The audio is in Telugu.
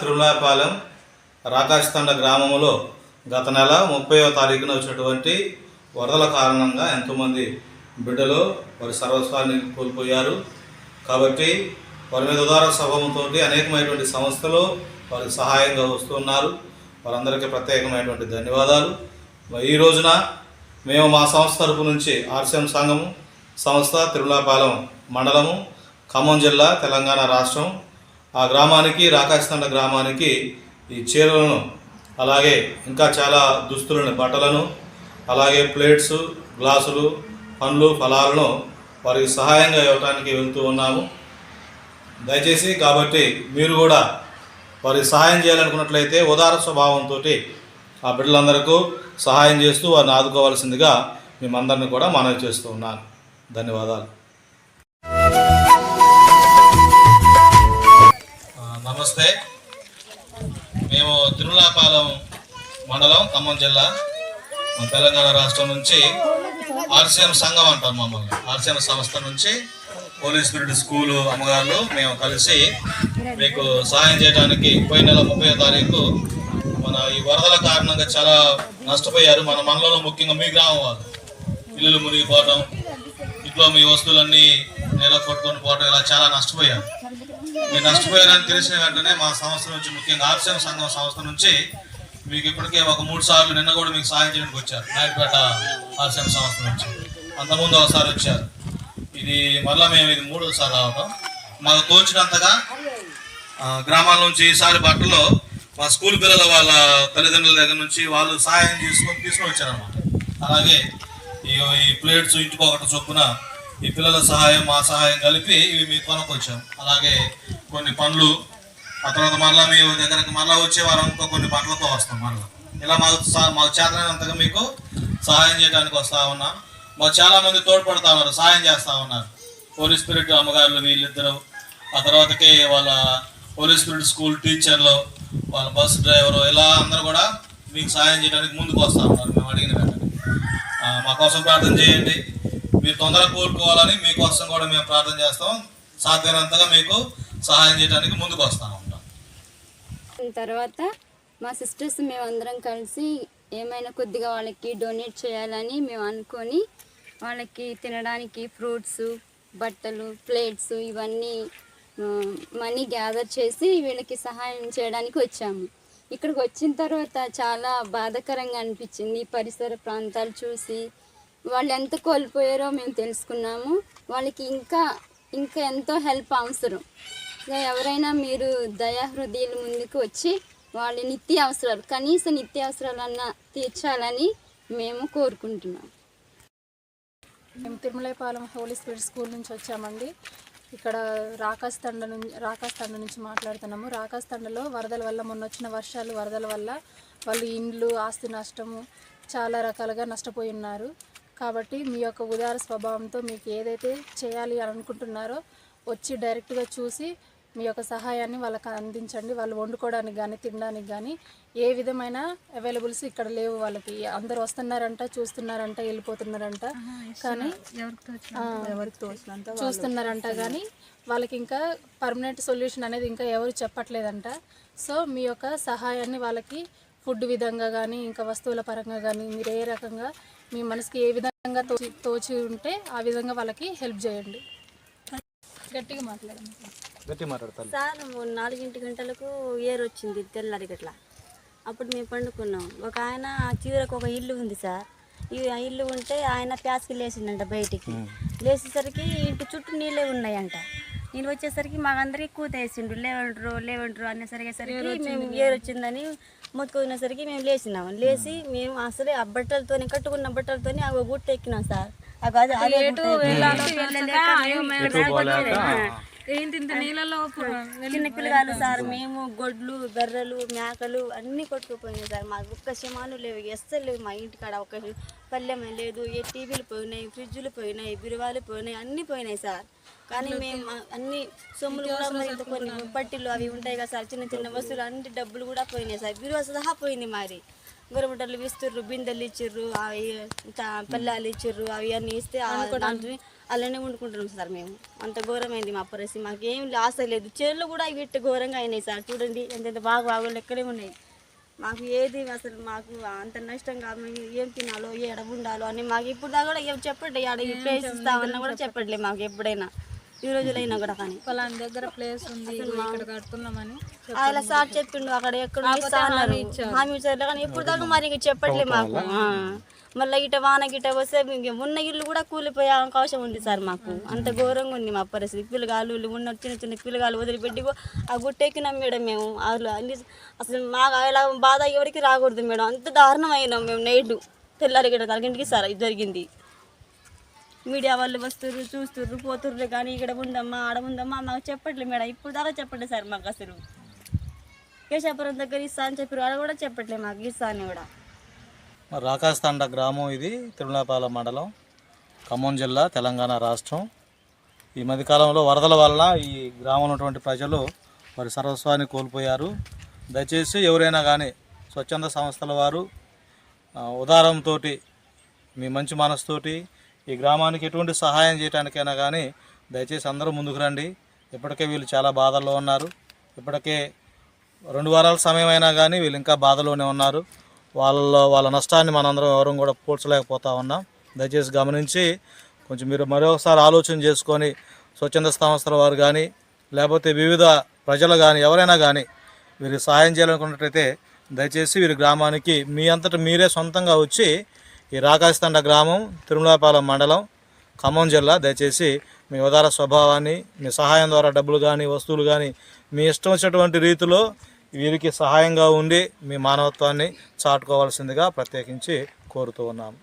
తిరుమలాపాలెం రాకాశతండ గ్రామంలో గత నెల ముప్పైవ తారీఖున వచ్చినటువంటి వరదల కారణంగా ఎంతోమంది బిడ్డలు వారి సర్వస్వాన్ని కోల్పోయారు. కాబట్టి వారి మీద ఉదార స్వభావంతో అనేకమైనటువంటి సంస్థలు వారికి సహాయంగా వస్తున్నారు వారందరికీ ప్రత్యేకమైనటువంటి ధన్యవాదాలు. ఈ రోజున మేము మా సంస్థ తరపు నుంచి ఆర్సీఎం సంఘము సంస్థ తిరుమలాపాలెం మండలము ఖమ్మం జిల్లా తెలంగాణ రాష్ట్రం ఆ గ్రామానికి రాకాశతండ గ్రామానికి ఈ చీరలను అలాగే ఇంకా చాలా దుస్తులను బట్టలను అలాగే ప్లేట్స్ గ్లాసులు పండ్లు ఫలాలను వారికి సహాయంగా ఇవ్వడానికి వెళ్తూ ఉన్నాము. దయచేసి కాబట్టి మీరు కూడా వారికి సహాయం చేయాలనుకున్నట్లయితే ఉదార స్వభావంతో ఆ బిడ్డలందరికీ సహాయం చేస్తూ వారిని ఆదుకోవాల్సిందిగా మేమందరిని కూడా మనవి చేస్తూ ఉన్నాను. ధన్యవాదాలు. వస్తే మేము తిరుమలాపాలెం మండలం ఖమ్మం జిల్లా మన తెలంగాణ రాష్ట్రం నుంచి ఆర్సీఎం సంఘం అంటారు మమ్మల్ని. ఆర్సీఎం సంస్థ నుంచి పోలీస్ స్పిరిట్ స్కూలు అమ్మగారులు మేము కలిసి మీకు సహాయం చేయడానికి పోయిన నెల ముప్పై తారీఖు మన ఈ వరదల కారణంగా చాలా నష్టపోయారు. మన మండలంలో ముఖ్యంగా మీ గ్రామం వాళ్ళు. ఇల్లులు మునిగిపోవడం ఇంట్లో మీ వస్తువులన్నీ నేల కొట్టుకొని పోవడం ఇలా చాలా నష్టపోయారు. మీరు నష్టపోయారని తెలిసిన వెంటనే మా సంస్థ నుంచి ముఖ్యంగా ఆర్సీఎం సంఘం సంస్థ నుంచి మీకు ఇప్పటికే ఒక మూడు సార్లు నిన్న కూడా మీకు సాయం చేయడానికి వచ్చారు. నాయుడుపేట ఆర్సీఎం సంస్థ నుంచి. అంతకుముందు ఒకసారి వచ్చారు. ఇది మళ్ళీ మేము ఇది మూడోసారి రావటం. మాకు తోచినంతగా గ్రామాల నుంచి ఈసారి బట్టలో మా స్కూల్ పిల్లల వాళ్ళ తల్లిదండ్రుల దగ్గర నుంచి వాళ్ళు సహాయం చేసుకొని తీసుకొని వచ్చారన్నమాట. అలాగే ఈ ఈ ప్లేట్స్ ఇంటికి ఒకటి చొప్పున ఈ పిల్లల సహాయం మా సహాయం కలిపి ఇవి మీ కొనకు వచ్చాం అలాగే కొన్ని పండ్లు ఆ తర్వాత మరలా మీ దగ్గరకు మరలా వచ్చే వారం ఇంకో కొన్ని పండ్లతో వస్తాం మరలా. ఇలా మాకు మాకు చేతనంతగా మీకు సహాయం చేయడానికి వస్తూ ఉన్నాం. మాకు చాలామంది తోడ్పడుతూ తోడ్పడతా ఉన్నారు సహాయం చేస్తూ ఉన్నారు. పోలీస్ స్పిరిట్ అమ్మగారులు వీళ్ళిద్దరు. ఆ తర్వాతకి వాళ్ళ పోలీస్ స్పిరిట్ స్కూల్ టీచర్లు వాళ్ళ బస్ డ్రైవరు ఇలా అందరూ కూడా మీకు సహాయం చేయడానికి ముందుకు వస్తూ ఉన్నారు. మేము అడిగిన వెంటనే. మా కోసం ప్రార్థన చేయండి. మీరు తొందరగా కోలుకోవాలని మీకోసం కూడా మేము ప్రార్థన చేస్తాం. సాధ్యమైనంతగా మీకు సహాయం చేయడానికి ముందుకు వస్తా ఉంటాం. తర్వాత మా సిస్టర్స్ మేమందరం కలిసి ఏమైనా కొద్దిగా వాళ్ళకి డొనేట్ చేయాలని మేము అనుకొని వాళ్ళకి తినడానికి ఫ్రూట్స్ బట్టలు ప్లేట్స్ ఇవన్నీ మనీ గ్యాదర్ చేసి వీళ్ళకి సహాయం చేయడానికి వచ్చాము. ఇక్కడికి వచ్చిన తర్వాత చాలా బాధాకరంగా అనిపించింది. పరిసర ప్రాంతాలు చూసి వాళ్ళు ఎంత కోల్పోయారో మేము తెలుసుకున్నాము. వాళ్ళకి ఇంకా ఇంకా ఎంతో హెల్ప్ అవసరం. ఎవరైనా మీరు దయాహృదయాలు ముందుకు వచ్చి వాళ్ళ నిత్య అవసరాలు కనీస నిత్య అవసరాలన్నా తీర్చాలని మేము కోరుకుంటున్నాం. మేము తిరుమలపాలెం హోలీ స్పిరిట్ స్కూల్ నుంచి వచ్చామండి. ఇక్కడ రాకాస్ తండ నుంచి రాకాస్ తండ నుంచి మాట్లాడుతున్నాము. రాకాస్ తండలో వరదల వల్ల మొన్న వచ్చిన వర్షాలు వరదల వల్ల వాళ్ళు ఇండ్లు ఆస్తి నష్టము చాలా రకాలుగా నష్టపోయి ఉన్నారు. కాబట్టి మీ యొక్క ఉదార స్వభావంతో మీకు ఏదైతే చేయాలి అని అనుకుంటున్నారో వచ్చి డైరెక్ట్గా చూసి మీ యొక్క సహాయాన్ని వాళ్ళకి అందించండి. వాళ్ళు వండుకోవడానికి కానీ తినడానికి కానీ ఏ విధమైన అవైలబుల్స్ ఇక్కడ లేవు వాళ్ళకి. అందరు వస్తున్నారంట చూస్తున్నారంట వెళ్ళిపోతున్నారంట. కానీ చూస్తున్నారంట కానీ వాళ్ళకి ఇంకా పర్మనెంట్ సొల్యూషన్ అనేది ఇంకా ఎవరు చెప్పట్లేదంట. సో మీ యొక్క సహాయాన్ని వాళ్ళకి ఫుడ్ విధంగా కానీ ఇంకా వస్తువుల పరంగా కానీ మీరు ఏ రకంగా మీ మనసుకి ఏ విధంగా తోచి తోచి ఉంటే ఆ విధంగా వాళ్ళకి హెల్ప్ చేయండి. గట్టిగా మాట్లాడండి. గట్టి మాట్లాడతాను. సార్ నాలుగింటి గంటలకు ఏర్ వచ్చింది తెల్లారి గట్ల. అప్పుడు మేము పండుకున్నాం. ఒక ఆయన చివరకు ఒక ఇల్లు ఉంది సార్. ఈ ఆ ఇల్లు ఉంటే ఆయన ప్యాస్కి లేచిండంట బయటికి లేచేసరికి ఇంటి చుట్టూ నీళ్ళే ఉన్నాయంట. నేను వచ్చేసరికి మాకందరికి కూత వేసిండు లేవంటారు లేవంటారు అనేసరికి మేము ఏరు వచ్చిందని మొత్తుకునేసరికి మేము లేచినాం లేచి మేము అసలే ఆ బట్టలతోని కట్టుకున్న బట్టలతోని ఆ గుట్ట ఎక్కినాం సార్. అగో ఇంత నీళ్ళలో చిన్న పిల్లగాలు సార్ మేము గొడ్లు బర్రెలు మేకలు అన్ని కొట్టుకుపోయినాయి సార్. మాకు ఒక్క శమాలు లేవు ఎస్సలు లేవు మా ఇంటికాడ. ఒక పల్లెమే లేదు ఏ టీవీలు పోయినాయి ఫ్రిడ్జ్లు పోయినాయి బిరువాలు పోయినాయి అన్ని పోయినాయి సార్. కానీ మేము అన్ని సొమ్ములు కూడా మరి కొన్ని పట్టిలు అవి ఉంటాయి కదా సార్ చిన్న చిన్న వస్తువులు అన్ని డబ్బులు కూడా పోయినాయి సార్. బిరువా సహా పోయింది మరి గొరబుట్టలు విస్తుర్రు బిందెలు ఇచ్చిర్రు అవి పల్లాలు ఇచ్చిర్రు అవి అన్ని ఇస్తే అలానే వండుకుంటున్నాం సార్ మేము. అంత ఘోరమైంది మా పరిస్థితి. మాకు ఏం ఆశ లేదు చేళ్ళు కూడా ఇవి ఘోరంగా అయినాయి సార్. చూడండి ఎంత బాగా బాగా ఎక్కడే ఉన్నాయి. మాకు ఏది అసలు మాకు అంత నష్టం కాదు. మేము ఏం తినాలో ఏడ ఉండాలో అని మాకు ఇప్పుడు దాకా కూడా ఏం చెప్పండి ఆడ ఈ ప్లేస్ ఇస్తామన్నా కూడా చెప్పట్లే మాకు ఎప్పుడైనా. ఈ రోజులైనా కూడా కానీ. పలానా దగ్గర ప్లేస్ ఉంది ఇక్కడ కడుతున్నామని అలా సార్ చెప్పిండు అక్కడ ఎక్కడ హామీ ఇచ్చారు. కానీ ఇప్పుడు దాకా మరి చెప్పట్లే మాకు. మళ్ళీ ఇట వాన గిట వస్తే ఉన్న ఇల్లు కూడా కూలిపోయే అవకాశం ఉంది సార్ మాకు. అంత ఘోరంగా ఉంది మా పరిస్థితి. పిల్లగాలు ఉన్న చిన్న చిన్న పిల్లగాలు వదిలిపెట్టి ఆ గుట్టెక్కినాం మేడం మేము. అసలు అన్ని అసలు మాకు అలా బాధ ఎవరికి రాకూడదు మేడం. అంత దారుణం అయినాం మేము నైట్. తెల్లారి గిట తలగింటికి సార్ ఇది జరిగింది. మీడియా వాళ్ళు వస్తుర్రు చూస్తుర్రు పోతుర్రు కానీ ఇక్కడ ఉందమ్మా ఆడ ఉందమ్మా మాకు చెప్పట్లేదు మేడం. ఇప్పుడు దాకా చెప్పండి సార్ మాకు అసలు. కేశాపురం దగ్గర ఇస్తా అని చెప్పారు ఆడ కూడా చెప్పట్లేదు మాకు ఇస్తా అని కూడా. రాకాస్తండ గ్రామం ఇది తిరుమలపాలెం మండలం ఖమ్మం జిల్లా తెలంగాణ రాష్ట్రం. ఈ మధ్యకాలంలో వరదల వలన ఈ గ్రామంలో ఉన్నటువంటి ప్రజలు వారి సర్వస్వాన్ని కోల్పోయారు. దయచేసి ఎవరైనా కానీ స్వచ్ఛంద సంస్థల వారు ఉదారంతో మీ మంచి మనసుతోటి ఈ గ్రామానికి ఎటువంటి సహాయం చేయడానికైనా కానీ దయచేసి అందరూ ముందుకు రండి. ఇప్పటికే వీళ్ళు చాలా బాధల్లో ఉన్నారు. ఇప్పటికే రెండు వారాల సమయం అయినా కానీ వీళ్ళు ఇంకా బాధలోనే ఉన్నారు. వాళ్ళ వాళ్ళ నష్టాన్ని మనందరం ఎవరూ కూడా పూడ్చలేకపోతా ఉన్నాం. దయచేసి గమనించి కొంచెం మీరు మరొకసారి ఆలోచన చేసుకొని స్వచ్ఛంద సంస్థల వారు కానీ లేకపోతే వివిధ ప్రజలు కానీ ఎవరైనా కానీ వీరికి సహాయం చేయాలనుకున్నట్టయితే దయచేసి వీరి గ్రామానికి మీ అంతటా మీరే సొంతంగా వచ్చి ఈ రాకాశతండ గ్రామం తిరుమలాపాలెం మండలం ఖమ్మం జిల్లా దయచేసి మీ ఉదార స్వభావాన్ని మీ సహాయం ద్వారా డబ్బులు కానీ వస్తువులు కానీ మీ ఇష్టం వచ్చినటువంటి రీతిలో వీరికి సహాయంగా ఉండి మీ మానవత్వాన్ని చాటుకోవాల్సిందిగా ప్రత్యేకించి కోరుతూ ఉన్నాము